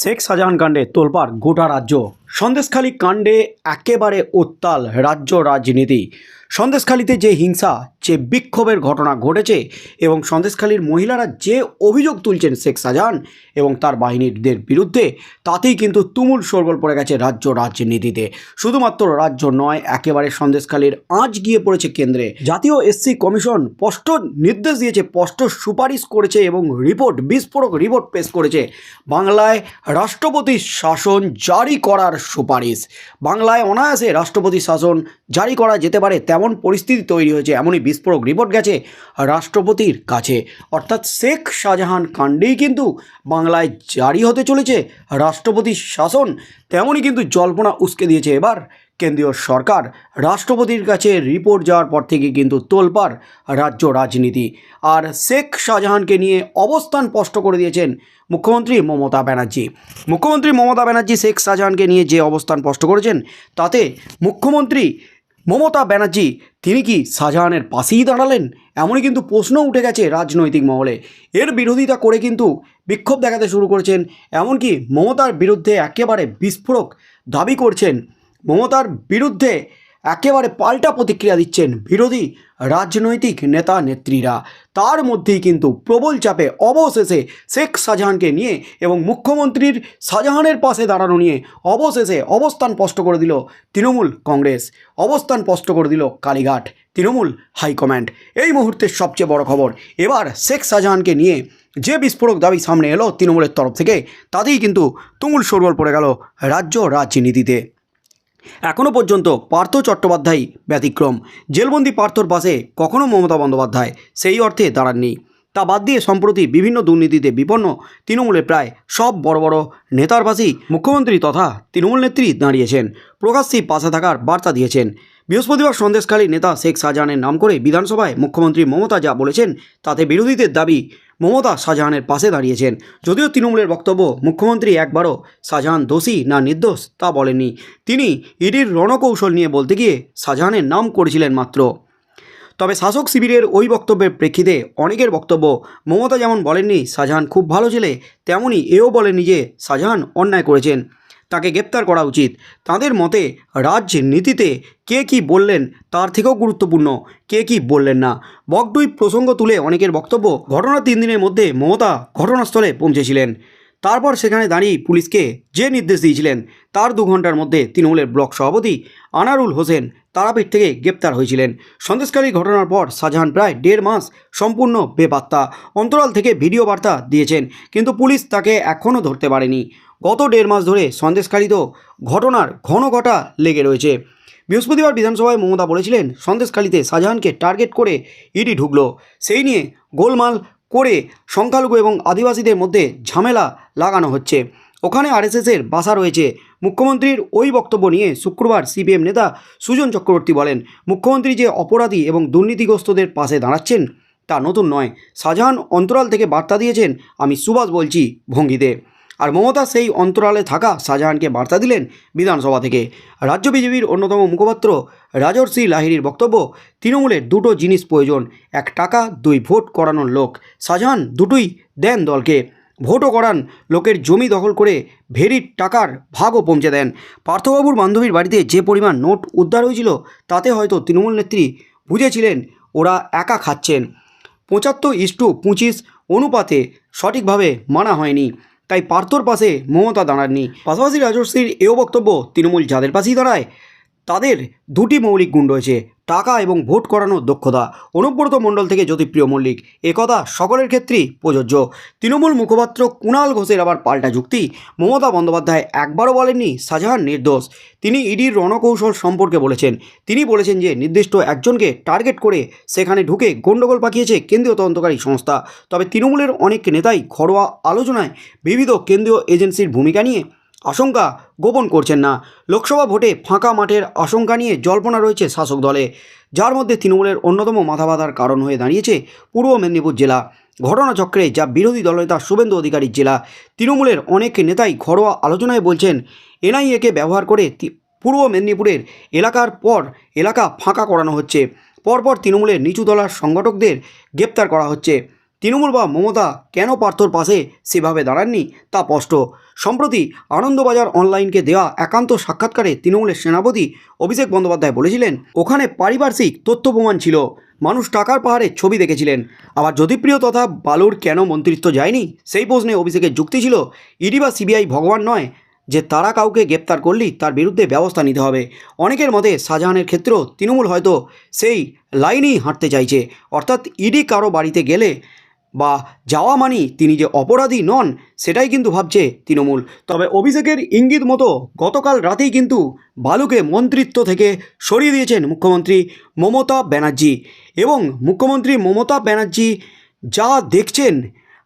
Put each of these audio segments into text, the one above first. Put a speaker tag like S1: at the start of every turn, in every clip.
S1: শেখ শাহজাহান কাণ্ডে তোলপাড় গোটা রাজ্য। সন্দেশখালী কাণ্ডে একেবারে উত্তাল রাজ্য রাজনীতি। সন্দেশখালীতে যে হিংসা, যে বিক্ষোভের ঘটনা ঘটেছে এবং সন্দেশখালীর মহিলারা যে অভিযোগ তুলছেন শেখ শাহজাহান এবং তার বাহিনীদের বিরুদ্ধে, তাতেই কিন্তু তুমুল সরগোল পড়ে গেছে রাজ্য রাজনীতিতে। শুধুমাত্র রাজ্য নয়, একেবারে সন্দেশখালীর আঁচ গিয়ে পড়েছে কেন্দ্রে। জাতীয় এসসি কমিশন স্পষ্ট নির্দেশ দিয়েছে, স্পষ্ট সুপারিশ করেছে এবং রিপোর্ট, বিস্ফোরক রিপোর্ট পেশ করেছে। বাংলায় রাষ্ট্রপতি শাসন জারি করার সুপারিশ। বাংলায় অনায়াসে রাষ্ট্রপতি শাসন জারি করা যেতে পারে, তেমন পরিস্থিতি তৈরি হয়েছে, এমনই বিস্ফোরক রিপোর্ট গেছে রাষ্ট্রপতির কাছে। অর্থাৎ শেখ শাহজাহান কাণ্ডেই কিন্তু বাংলায় জারি হতে চলেছে রাষ্ট্রপতির শাসন তেমনই কিন্তু জল্পনা উস্কে দিয়েছে। এবার কেন্দ্রীয় সরকার রাষ্ট্রপতির কাছে রিপোর্ট যাওয়ার পর থেকে কিন্তু তোলপাড় রাজ্য রাজনীতি। আর শেখ শাহজাহানকে নিয়ে অবস্থান স্পষ্ট করে দিয়েছেন মুখ্যমন্ত্রী মমতা ব্যানার্জি। মুখ্যমন্ত্রী মমতা ব্যানার্জি শেখ শাহজাহানকে নিয়ে যে অবস্থান স্পষ্ট করেছেন, তাতে মুখ্যমন্ত্রী মমতা ব্যানার্জি তিনি কি শাহজাহানের পাশেই দাঁড়ালেন? এমনই কিন্তু প্রশ্ন উঠে গেছে রাজনৈতিক মহলে। এর বিরোধিতা করে কিন্তু বিক্ষোভ দেখাতে শুরু করেছেন, এমনকি মমতার বিরুদ্ধে একেবারে বিস্ফোরক দাবি করছেন মমতার বিরুদ্ধে একেবারে পাল্টা প্রতিক্রিয়া দিচ্ছেন বিরোধী রাজনৈতিক নেতা নেত্রীরা। তার মধ্যেই কিন্তু প্রবল চাপে অবশেষে শেখ শাহজাহানকে নিয়ে এবং মুখ্যমন্ত্রীর শাহজাহানের পাশে দাঁড়ানো নিয়ে অবশেষে অবস্থান স্পষ্ট করে দিল তৃণমূল কংগ্রেস। অবস্থান স্পষ্ট করে দিল কালীঘাট, তৃণমূল হাইকমান্ড। এই মুহূর্তের সবচেয়ে বড় খবর, এবার শেখ শাহজাহানকে নিয়ে যে বিস্ফোরক দাবি সামনে এলো তৃণমূলের তরফ থেকে, তাতেই কিন্তু তুমুল সরগোল পড়ে গেল রাজ্য রাজনীতিতে। এখনও পর্যন্ত পার্থ চট্টোপাধ্যায় ব্যতিক্রম। জেলবন্দি পার্থর পাশে কখনও মমতা বন্দ্যোপাধ্যায় সেই অর্থে দাঁড়াননি। তা বাদ দিয়ে সম্প্রতি বিভিন্ন দুর্নীতিতে বিপন্ন তৃণমূলের প্রায় সব বড় বড় নেতার পাশেই মুখ্যমন্ত্রী তথা তৃণমূল নেত্রী দাঁড়িয়েছেন। প্রকাশ্যেই পাশে থাকার বার্তা দিয়েছেন। বৃহস্পতিবার সন্দেশখালী নেতা শেখ শাহজাহানের নাম করে বিধানসভায় মুখ্যমন্ত্রী মমতা যা বলেছেন, তাতে বিরোধীদের দাবি মমতা শাহজাহানের পাশে দাঁড়িয়েছেন। যদিও তৃণমূলের বক্তব্য মুখ্যমন্ত্রী একবারও শাহজাহান দোষী না নির্দোষ তা বলেননি। তিনি ইডির রণকৌশল নিয়ে বলতে গিয়ে শাহজাহানের নাম করেছিলেন মাত্র। তবে শাসক শিবিরের ওই বক্তব্যের প্রেক্ষিতে অনেকের বক্তব্য মমতা যেমন বলেননি, শাহজাহান খুব ভালো ছেলে তেমনই এও বলেননি যে শাহজাহান অন্যায় করেছেন। তাকে গ্রেপ্তার করা উচিত। তাদের মতে রাজনীতিতে কে কি বললেন তার থেকেও গুরুত্বপূর্ণ। কে কি বললেন না? বকডুই প্রসঙ্গ তুলে অনেকের বক্তব্য ঘটনার তিন দিনের মধ্যে মমতা ঘটনাস্থলে পৌঁছেছিলেন। তারপর সেখানে দাঁড়িয়ে পুলিশকে যে নির্দেশ দিয়েছিলেন, তার দু ঘণ্টার মধ্যে তৃণমূলের ব্লক সভাপতি আনারুল হোসেন তারাপীঠ থেকে গ্রেপ্তার হয়েছিলেন। সন্দেশকারী ঘটনার পর শাহজাহান প্রায় দেড় মাস সম্পূর্ণ বেপাত্তা অন্তরাল থেকে ভিডিও বার্তা দিয়েছেন, কিন্তু পুলিশ তাকে এখনও ধরতে পারেনি। গত দেড় মাস ধরে সন্দেশকারীতেও ঘটনার ঘন ঘটা লেগে রয়েছে। বৃহস্পতিবার বিধানসভায় মমতা বলেছিলেন সন্দেশখালীতে শাহজাহানকে টার্গেট করে ইডি ঢুকলো। সেই নিয়ে গোলমাল করে সংখ্যালঘু এবং আদিবাসীদের মধ্যে ঝামেলা লাগানো হচ্ছে। ওখানে আরএসএসের বাসা রয়েছে। মুখ্যমন্ত্রীর ওই বক্তব্য নিয়ে শুক্রবার সিপিএম নেতা সুজন চক্রবর্তী বলেন, মুখ্যমন্ত্রী যে অপরাধী এবং দুর্নীতিগ্রস্তদের পাশে দাঁড়াচ্ছেন, তা নতুন নয়। শাহজাহান অন্তরাল থেকে বার্তা দিয়েছেন, আমি সুভাষ বলছি ভঙ্গিতে। আর মমতা সেই অন্তরালে থাকা শাহজাহানকে বার্তা দিলেন বিধানসভা থেকে। রাজ্য বিজেপির অন্যতম মুখপাত্র রাজর্ষি লাহিড়ির বক্তব্য তৃণমূলের দুটো জিনিস প্রয়োজন, এক টাকা, দুই ভোট করানোর লোক। শাহজাহান দুটোই দেন দলকে। ভোটও করান, লোকের জমি দখল করে ভেরির টাকার ভাগও পৌঁছে দেন। পার্থবাবুর বান্ধবীর বাড়িতে যে পরিমাণ নোট উদ্ধার হয়েছিল, তাতে হয়তো তৃণমূল নেত্রী বুঝেছিলেন ওরা একা খাচ্ছেন। পঁচাত্তর ইস্টু পঁচিশ অনুপাতে সঠিকভাবে মানা হয়নি। তাই পার্থর পাশে মমতা দাঁড়াননি পাশাপাশি রাজশ্রীর এও বক্তব্য তৃণমূল যাদের পাশেই দাঁড়ায়। তাদের দুটি মৌলিক গুণ রয়েছে, টাকা এবং ভোট করানোর দক্ষতা। অনুব্রত মণ্ডল থেকে জ্যোতিপ্রিয় মল্লিক। একথা সকলের ক্ষেত্রেই প্রযোজ্য। তৃণমূল মুখপাত্র কুণাল ঘোষের আবার পাল্টা যুক্তি। মমতা বন্দ্যোপাধ্যায় একবারও বলেননি, শাহজাহান নির্দোষ। তিনি ইডির রণকৌশল সম্পর্কে বলেছেন। তিনি বলেছেন যে, নির্দিষ্ট একজনকে টার্গেট করে সেখানে ঢুকে গণ্ডগোল পাকিয়েছে কেন্দ্রীয় তদন্তকারী সংস্থা। তবে তৃণমূলের অনেক নেতাই ঘরোয়া আলোচনায় বিবিধ কেন্দ্রীয় এজেন্সির ভূমিকা নিয়ে আশঙ্কা গোপন করছেন না। লোকসভা ভোটে ফাঁকা মাঠের আশঙ্কা নিয়ে জল্পনা রয়েছে শাসক দলে। যার মধ্যে তৃণমূলের অন্যতম মাথা বাঁধার কারণ হয়ে দাঁড়িয়েছে পূর্ব মেদিনীপুর জেলা। ঘটনাচক্রে যা বিরোধী দলনেতা শুভেন্দু অধিকারীর জেলা, তৃণমূলের অনেক নেতাই ঘরোয়া আলোচনায় বলছেন এনআইএকে ব্যবহার করে পূর্ব মেদিনীপুরের এলাকার পর এলাকা ফাঁকা করানো হচ্ছে। পরপর তৃণমূলের নিচু দলার সংগঠকদের গ্রেপ্তার করা হচ্ছে। তৃণমূল বা মমতা কেন পার্থর পাশে সেভাবে দাঁড়াননি তা স্পষ্ট। সম্প্রতি আনন্দবাজার অনলাইনকে দেওয়া একান্ত সাক্ষাৎকারে তৃণমূলের সেনাপতি অভিষেক বন্দ্যোপাধ্যায় বলেছিলেন, ওখানে পারিপার্শ্বিক তথ্য প্রমাণ ছিল। মানুষ টাকার পাহাড়ে ছবি দেখেছিলেন। আবার জ্যোতিপ্রিয় তথা বালুর কেন মন্ত্রিত্ব যায়নি? সেই প্রশ্নে অভিষেকের যুক্তি ছিল, ইডি বা সিবিআই ভগবান নয় যে তারা কাউকে গ্রেপ্তার করলেই তার বিরুদ্ধে ব্যবস্থা নিতে হবে। অনেকের মতে শাহজাহানের ক্ষেত্রেও তৃণমূল হয়তো সেই লাইনেই হাঁটতে চাইছে। অর্থাৎ ইডি কারও বাড়িতে গেলে বা যাওয়া মানি তিনি যে অপরাধী নন, সেটাই কিন্তু ভাবছে তৃণমূল। তবে অভিষেকের ইঙ্গিত মতো গতকাল রাতেই কিন্তু বালুকে মন্ত্রিত্ব থেকে সরিয়ে দিয়েছেন মুখ্যমন্ত্রী মমতা ব্যানার্জি এবং মুখ্যমন্ত্রী মমতা ব্যানার্জি যা দেখছেন,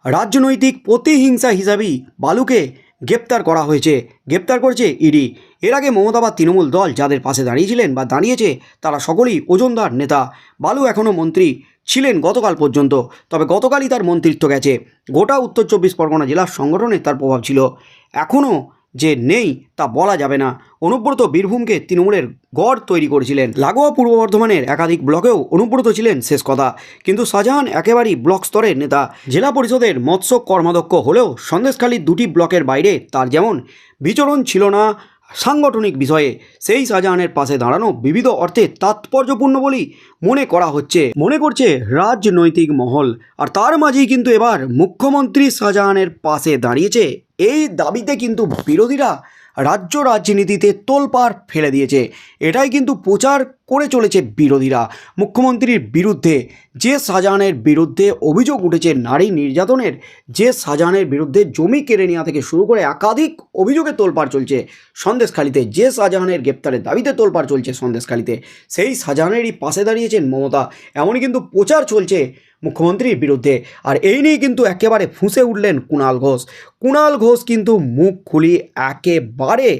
S1: রাজনৈতিক প্রতিহিংসা হিসাবেই বালুকে গ্রেপ্তার করা হয়েছে। গ্রেপ্তার করেছে ইডি। এর আগে মমতা বা তৃণমূল দল যাদের পাশে দাঁড়িয়েছিলেন বা দাঁড়িয়েছে, তারা সকলেই ওজনদার নেতা। বালু এখনও মন্ত্রী। ছিলেন গতকাল পর্যন্ত। তবে গতকালই তার মন্ত্রিত্ব গেছে। গোটা উত্তর চব্বিশ পরগনা জেলার সংগঠনে তার প্রভাব ছিল। এখনও যে নেই তা বলা যাবে না। অনুব্রত বীরভূমকে তৃণমূলের গড় তৈরি করেছিলেন। লাগোয়া পূর্ব বর্ধমানের একাধিক ব্লকেও অনুব্রত ছিলেন শেষ কথা। কিন্তু শাহজাহান একেবারেই ব্লক স্তরের নেতা। জেলা পরিষদের মৎস্য কর্মাধ্যক্ষ হলেও সন্দেশখালীর দুটি ব্লকের বাইরে তার যেমন বিচরণ ছিল না সাংগঠনিক বিষয়ে সেই শাহজাহানের পাশে দাঁড়ানো বিবিধ অর্থে তাৎপর্যপূর্ণ বলেই মনে করা হচ্ছে। মনে করছে রাজনৈতিক মহল। আর তার মাঝেই কিন্তু এবার মুখ্যমন্ত্রী শাহজাহানের পাশে দাঁড়িয়েছে। এই দাবিতে কিন্তু বিরোধীরা রাজ্য রাজনীতিতে তোলপাড় ফেলে দিয়েছে। এটাই কিন্তু প্রচার করে চলেছে বিরোধীরা। মুখ্যমন্ত্রীর বিরুদ্ধে যে শাহজাহানের বিরুদ্ধে অভিযোগ উঠেছে নারী নির্যাতনের, যে শাহজাহানের বিরুদ্ধে জমি কেড়ে নেওয়া থেকে শুরু করে একাধিক অভিযোগে তোলপাড় চলছে সন্দেশখালিতে। যে শাহজাহানের গ্রেপ্তারের দাবিতে তোলপাড় চলছে সন্দেশখালিতে, সেই শাহজাহানেরই পাশে দাঁড়িয়েছেন মমতা। এমনই কিন্তু প্রচার চলছে মুখ্যমন্ত্রীর বিরুদ্ধে। আর এই নিয়ে কিন্তু একেবারে ফুঁসে উঠলেন কুণাল ঘোষ। কুণাল ঘোষ কিন্তু মুখ খুলি একেবারে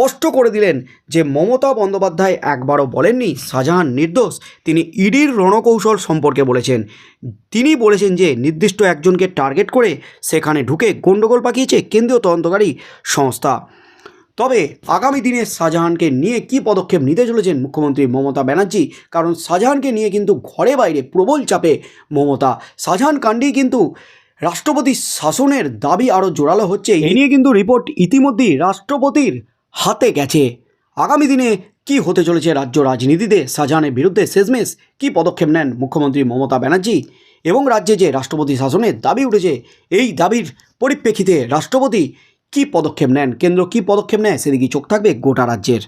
S1: স্পষ্ট করে দিলেন যে মমতা বন্দ্যোপাধ্যায় একবারও বলেননি, শাহজাহান নির্দোষ, তিনি ইডির রণকৌশল সম্পর্কে বলেছেন। তিনি বলেছেন যে নির্দিষ্ট একজনকে টার্গেট করে সেখানে ঢুকে গণ্ডগোল পাকিয়েছে কেন্দ্রীয় তদন্তকারী সংস্থা। তবে আগামী দিনে শাহজাহানকে নিয়ে কি পদক্ষেপ নিতে চলেছেন মুখ্যমন্ত্রী মমতা ব্যানার্জি? কারণ শাহজাহানকে নিয়ে কিন্তু ঘরে বাইরে প্রবল চাপে মমতা। শাহজাহান কাণ্ডেই কিন্তু রাষ্ট্রপতি শাসনের দাবি আরও জোরালো হচ্ছে। এই নিয়ে কিন্তু রিপোর্ট ইতিমধ্যেই রাষ্ট্রপতির হাতে গেছে। আগামী দিনে কি হতে চলেছে রাজ্য রাজনীতিতে শাহজাহানের বিরুদ্ধে শেষমেশ কি পদক্ষেপ নেন মুখ্যমন্ত্রী মমতা ব্যানার্জি? এবং রাজ্যে যে রাষ্ট্রপতি শাসনের দাবি উঠেছে, এই দাবির পরিপ্রেক্ষিতে রাষ্ট্রপতি কি পদক্ষেপ নেন? কেন্দ্র কি পদক্ষেপ নেয়? সেদিকে চোখ থাকবে গোটা রাজ্যের।